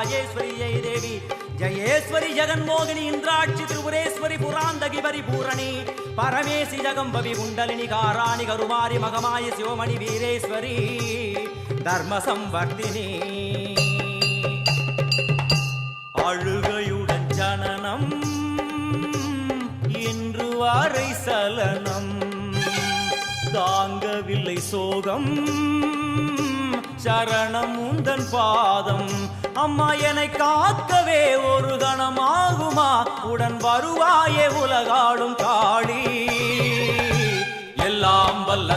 ராஜேஸ்வரியை தேவி. ஜயேஸ்வரி ஜெகன்மோகினி இந்திராட்சி திரிபுரேஸ்வரி புராந்தகி பரிபூரணி. பரமேசி ஜகம்பவி குண்டலினி காராணி கருமாரி மகமாய சிவமணி வீரேஸ்வரி. தர்ம சம்வர்த்தினி அழுகையுடன் ஜனனம் இன்று வாரை சலனம். தாங்கவில்லை சோகம் சரணம் உந்தன் பாதம். அம்மா என்னை காக்கவே ஒரு கணமாகுமா? உடன் வருவாயே உலகாடும் காளி. எல்லாம் வல்ல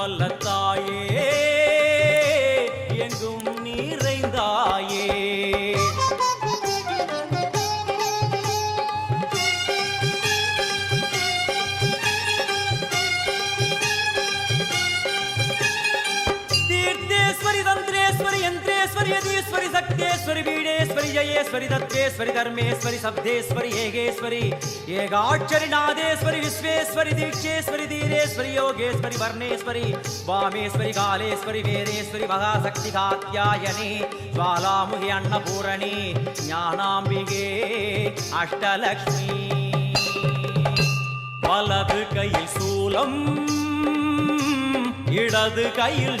வல்ல தாயே எங்கும் நிறைந்தாயே. தீர்த்தேஸ்வரி தந்திரேஸ்வரி என்று யந்திரேஸ்வரி யதீஸ்வரி சக்தேஸ்வரி வீடேஸ்வரி ஜயேஸ்வரி தத்வேஸ்வரி தர்மேஸ்வரி சப்தேஸ்வரி ஏகேஸ்வரி ஏகாட்சரி நாதேஸ்வரி விஸ்வேஸ்வரி தீட்சேஸ்வரி தீரேஸ்வரி யோகேஸ்வரி வர்ணேஸ்வரி வாமேஸ்வரி காலேஸ்வரி வேதேஸ்வரி மகாசக்தி காத்யாயனி ஜுவாலாமுகி அன்னபூரணி ஞானாம்பிகே அஷ்டலக்ஷ்மி. வலது கையில் சூலம் இடது கையில்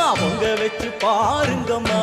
பொங்க வச்சு பாருங்கம்மா.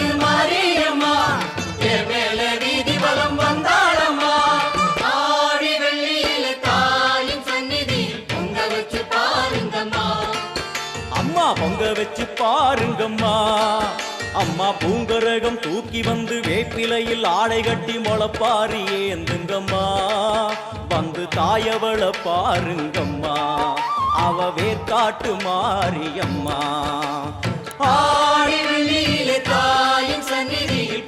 வச்சு பாருங்கம்மா. அம்மா பூங்கரகம் தூக்கி வந்து வேப்பிலையில் ஆடை கட்டி முளைப்பாரி ஏந்துங்கம்மா வந்து தாயவள பாருங்கம்மா. அவ வேற்காட்டு மாரியம்மா. ஆடி வெள்ளியிலே தாயின் சந்நிதியில்